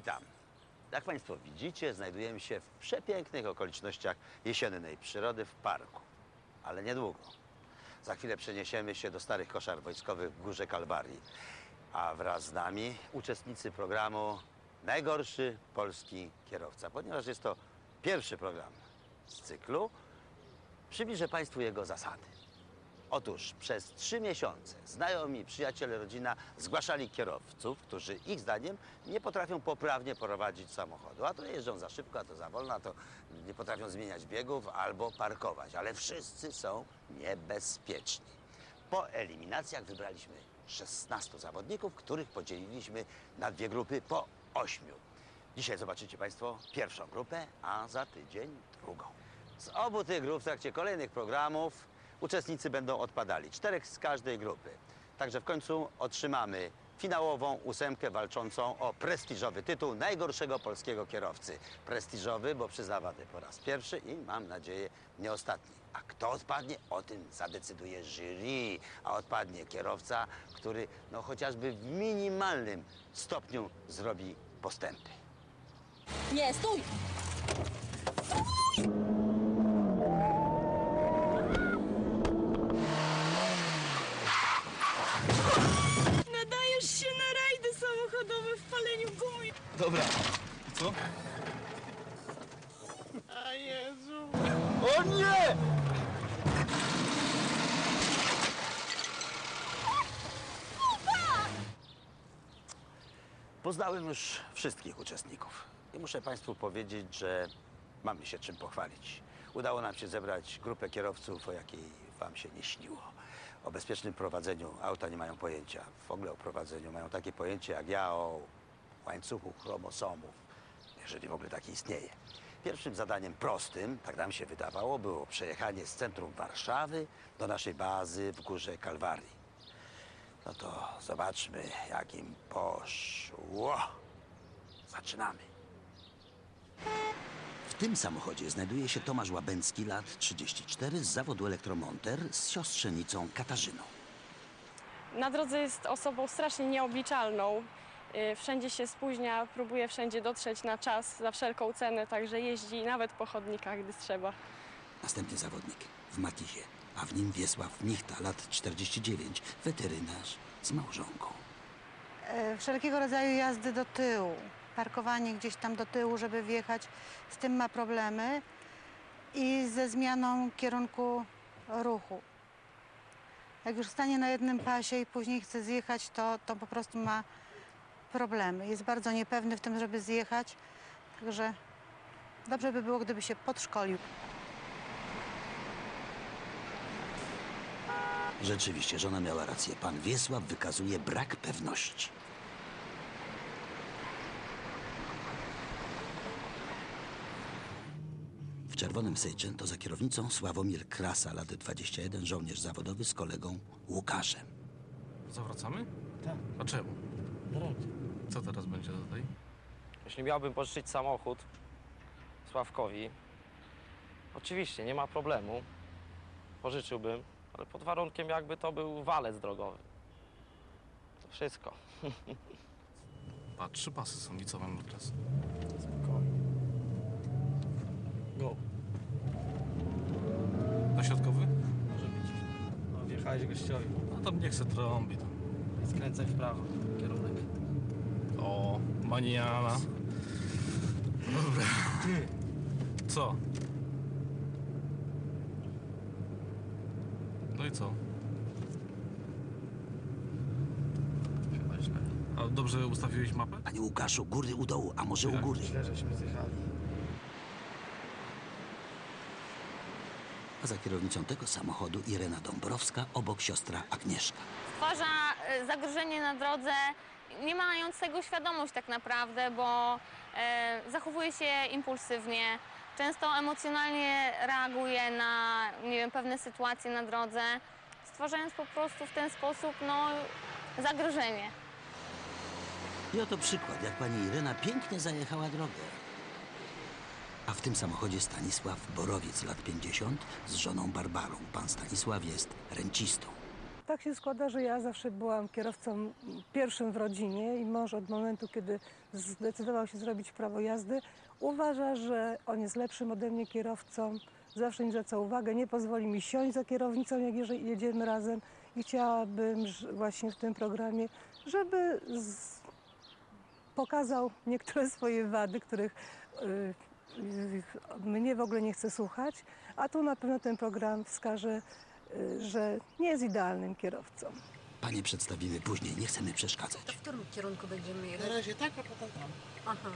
Witam. Jak Państwo widzicie, znajdujemy się w przepięknych okolicznościach jesiennej przyrody w parku. Ale niedługo. Za chwilę przeniesiemy się do starych koszar wojskowych w Górze Kalwarii. A wraz z nami uczestnicy programu Najgorszy polski kierowca. Ponieważ jest to pierwszy program z cyklu, przybliżę Państwu jego zasady. Otóż przez trzy miesiące znajomi, przyjaciele, rodzina zgłaszali kierowców, którzy ich zdaniem nie potrafią poprawnie prowadzić samochodu. A to jeżdżą za szybko, a to za wolno, a to nie potrafią zmieniać biegów albo parkować. Ale wszyscy są niebezpieczni. Po eliminacjach wybraliśmy 16 zawodników, których podzieliliśmy na dwie grupy po ośmiu. Dzisiaj zobaczycie Państwo pierwszą grupę, a za tydzień drugą. Z obu tych grup w trakcie kolejnych programów uczestnicy będą odpadali. Czterech z każdej grupy. Także w końcu otrzymamy finałową ósemkę walczącą o prestiżowy tytuł najgorszego polskiego kierowcy. Prestiżowy, bo przyznawany po raz pierwszy i mam nadzieję nie ostatni. A kto odpadnie? O tym zadecyduje jury. A odpadnie kierowca, który no, chociażby w minimalnym stopniu zrobi postępy. Nie, stój! Dobra. I co? A Jezu. O nie! Poznałem już wszystkich uczestników i muszę Państwu powiedzieć, że mamy się czym pochwalić. Udało nam się zebrać grupę kierowców, o jakiej Wam się nie śniło. O bezpiecznym prowadzeniu auta nie mają pojęcia. W ogóle o prowadzeniu mają takie pojęcie jak ja o łańcuchu chromosomów, jeżeli w ogóle taki istnieje. Pierwszym zadaniem prostym, tak nam się wydawało, było przejechanie z centrum Warszawy do naszej bazy w Górze Kalwarii. No to zobaczmy, jak im poszło. Zaczynamy. W tym samochodzie znajduje się Tomasz Łabęcki, lat 34, z zawodu elektromonter z siostrzenicą Katarzyną. Na drodze jest osobą strasznie nieobliczalną. Y, Wszędzie się spóźnia, próbuje wszędzie dotrzeć na czas za wszelką cenę, także jeździ nawet po chodnikach, gdy trzeba. Następny zawodnik w Matizie, a w nim Wiesław Michta, lat 49, weterynarz z małżonką. E, wszelkiego rodzaju jazdy do tyłu, parkowanie gdzieś tam do tyłu, żeby wjechać, z tym ma problemy i ze zmianą kierunku ruchu. Jak już stanie na jednym pasie i później chce zjechać, to, to po prostu ma problemy. Jest bardzo niepewny w tym, żeby zjechać, także dobrze by było, gdyby się podszkolił. Rzeczywiście, żona miała rację. Pan Wiesław wykazuje brak pewności. W czerwonym Seicento za kierownicą Sławomir Krasa, lat 21, żołnierz zawodowy z kolegą Łukaszem. Zawracamy? Tak, A czemu? drodzy. Co teraz będzie tutaj? Jeśli miałbym pożyczyć samochód Sławkowi, oczywiście nie ma problemu. Pożyczyłbym, ale pod warunkiem jakby to był walec drogowy. To wszystko. A trzy pasy są i co mam teraz? Spokojnie. Go. Na środkowy? Może być. No, wjechałeś gościowi. No tam nie chcę trąbi. Tam. Skręcaj w prawo. Kierunek. Maniana. Dobra. Ty. Co? No i co? Chyba źle. A dobrze ustawiłeś mapę? Panie Łukaszu, góry u dołu, a może u góry? Źle żeśmy zjechali. A za kierownicą tego samochodu Irena Dąbrowska, obok siostra Agnieszka. stwarza e, zagrożenie na drodze, nie mając tego świadomość tak naprawdę, bo e, zachowuje się impulsywnie, często emocjonalnie reaguje na nie wiem, pewne sytuacje na drodze, stwarzając po prostu w ten sposób no, zagrożenie. I oto przykład, jak pani Irena pięknie zajechała drogę. A w tym samochodzie Stanisław Borowiec, lat 50, z żoną Barbarą. Pan Stanisław jest rencistą. Tak się składa, że ja zawsze byłam kierowcą pierwszym w rodzinie i mąż od momentu, kiedy zdecydował się zrobić prawo jazdy, uważa, że on jest lepszym ode mnie kierowcą, zawsze mi zwraca uwagę, nie pozwoli mi siąść za kierownicą, jak jedziemy razem. I chciałabym właśnie w tym programie, żeby z, pokazał niektóre swoje wady, których y, y, mnie w ogóle nie chce słuchać, a tu na pewno ten program wskaże, że nie jest idealnym kierowcą. Panie przedstawimy później, nie chcemy przeszkadzać. To w którym kierunku będziemy Na jechać? razie tak, a potem tam. Aha.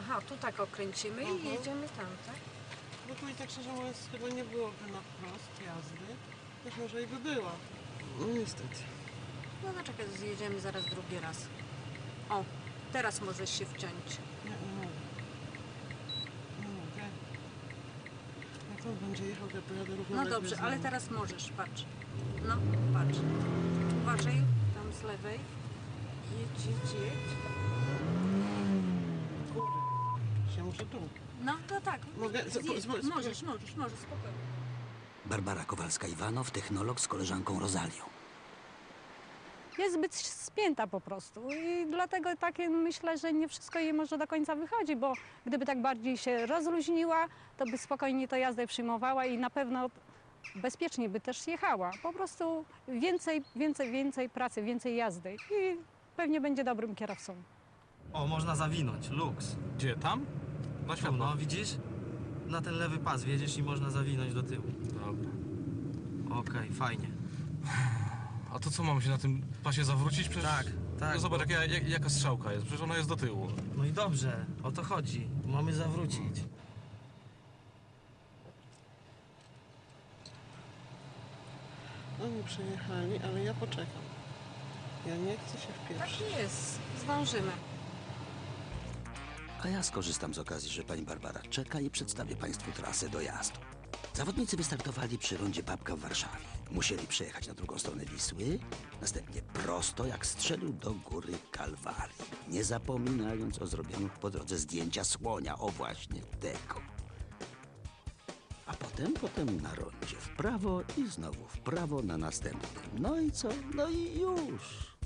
Aha, tu tak okręcimy i Mhm. jedziemy tam, tak? No to i tak szczerze mówiąc chyba nie byłoby na wprost jazdy. Też może i by była. No niestety. No no czekaj, zjedziemy zaraz drugi raz. O, teraz możesz się wciąć. Nie, nie mogę. Nie mogę. Będzie jechał, ja pojadę No dobrze, ale teraz możesz, patrz. No, patrz. Uważaj, tam z lewej. Jedź, jedź, jedź. Kurde, się muszę tu. No to tak. Mogę? Z- Zjedź. z- z- Możesz, możesz, możesz, spokojnie. Barbara Kowalska-Iwanow, technolog z koleżanką Rozalią. Jest zbyt spięta po prostu i dlatego takie myślę, że nie wszystko jej może do końca wychodzi, bo gdyby tak bardziej się rozluźniła, to by spokojnie to jazdę przyjmowała i na pewno bezpiecznie by też jechała. Po prostu więcej, więcej, więcej pracy, więcej jazdy i pewnie będzie dobrym kierowcą. O, można zawinąć, luks. Gdzie, tam? Na Tu, światło. no widzisz? Na ten lewy pas wjedziesz i można zawinąć do tyłu. Dobra. Okej, fajnie. A to co, mamy się na tym pasie zawrócić? Przecież... Tak, tak, No zobacz, bo- jaka, jak, jaka strzałka jest. Przecież ona jest do tyłu. No i dobrze, o to chodzi. Mamy zawrócić. Oni przejechali, ale ja poczekam. Ja nie chcę się wpieprzyć. Tak jest, zdążymy. A ja skorzystam z okazji, że pani Barbara czeka i przedstawię państwu trasę dojazdu. Zawodnicy wystartowali przy rondzie Babka w Warszawie. Musieli przejechać na drugą stronę Wisły, następnie prosto jak strzelił do góry Kalwarii, nie zapominając o zrobieniu po drodze zdjęcia słonia, o właśnie tego. A potem, potem na rondzie w prawo i znowu w prawo na następnym. No i co? No i już.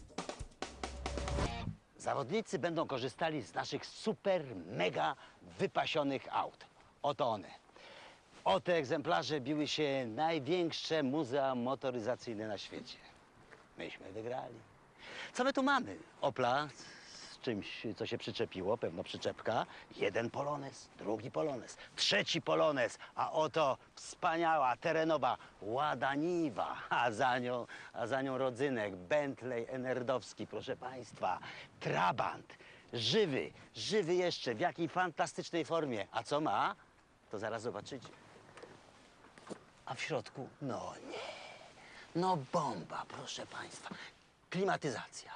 Zawodnicy będą korzystali z naszych super, mega wypasionych aut. Oto one. O te egzemplarze biły się największe muzea motoryzacyjne na świecie. Myśmy wygrali. Co my tu mamy? Opla z czymś, co się przyczepiło, pewno przyczepka. Jeden polones, drugi polones, trzeci polones, a oto wspaniała terenowa Ładaniwa, a za nią, a za nią rodzynek Bentley Enerdowski, proszę Państwa, Trabant, żywy, żywy jeszcze, w jakiej fantastycznej formie. A co ma? To zaraz zobaczycie. A w środku? No nie. No bomba, proszę Państwa. Klimatyzacja.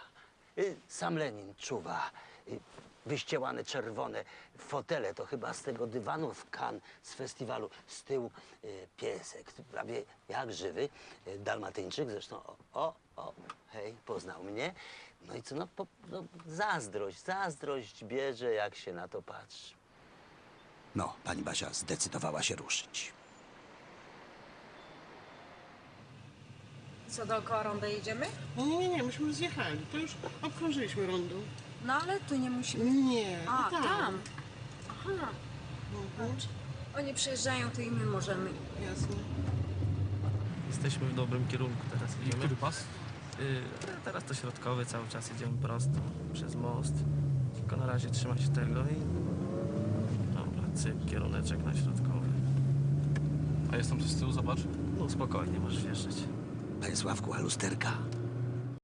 Y, Sam Lenin czuwa. Y, Wyściełane czerwone fotele, to chyba z tego dywanu w Cannes z festiwalu. Z tyłu y, piesek, prawie jak żywy. Dalmatyńczyk, zresztą o, o, o, hej, poznał mnie. No i co, no, po, no zazdrość, zazdrość bierze, jak się na to patrzy. No, pani Basia zdecydowała się ruszyć. Co, dookoła ronda jedziemy? Nie, nie, nie, nie, myśmy już zjechali. To już obkrążyliśmy rondo. No ale tu nie musimy... Nie, A, no tam. tam. Aha, Mhm, oni przejeżdżają, to i my możemy. jasne. Jesteśmy w dobrym kierunku teraz. I Idziemy. który pas? Y, teraz to środkowy, cały czas jedziemy prosto, przez most. Tylko na razie trzymaj się tego i... Dobra, cyk, kieruneczek na środkowy. A jest tam coś z tyłu, zobacz. No spokojnie, możesz wierzyć. Panie Sławku, a lusterka?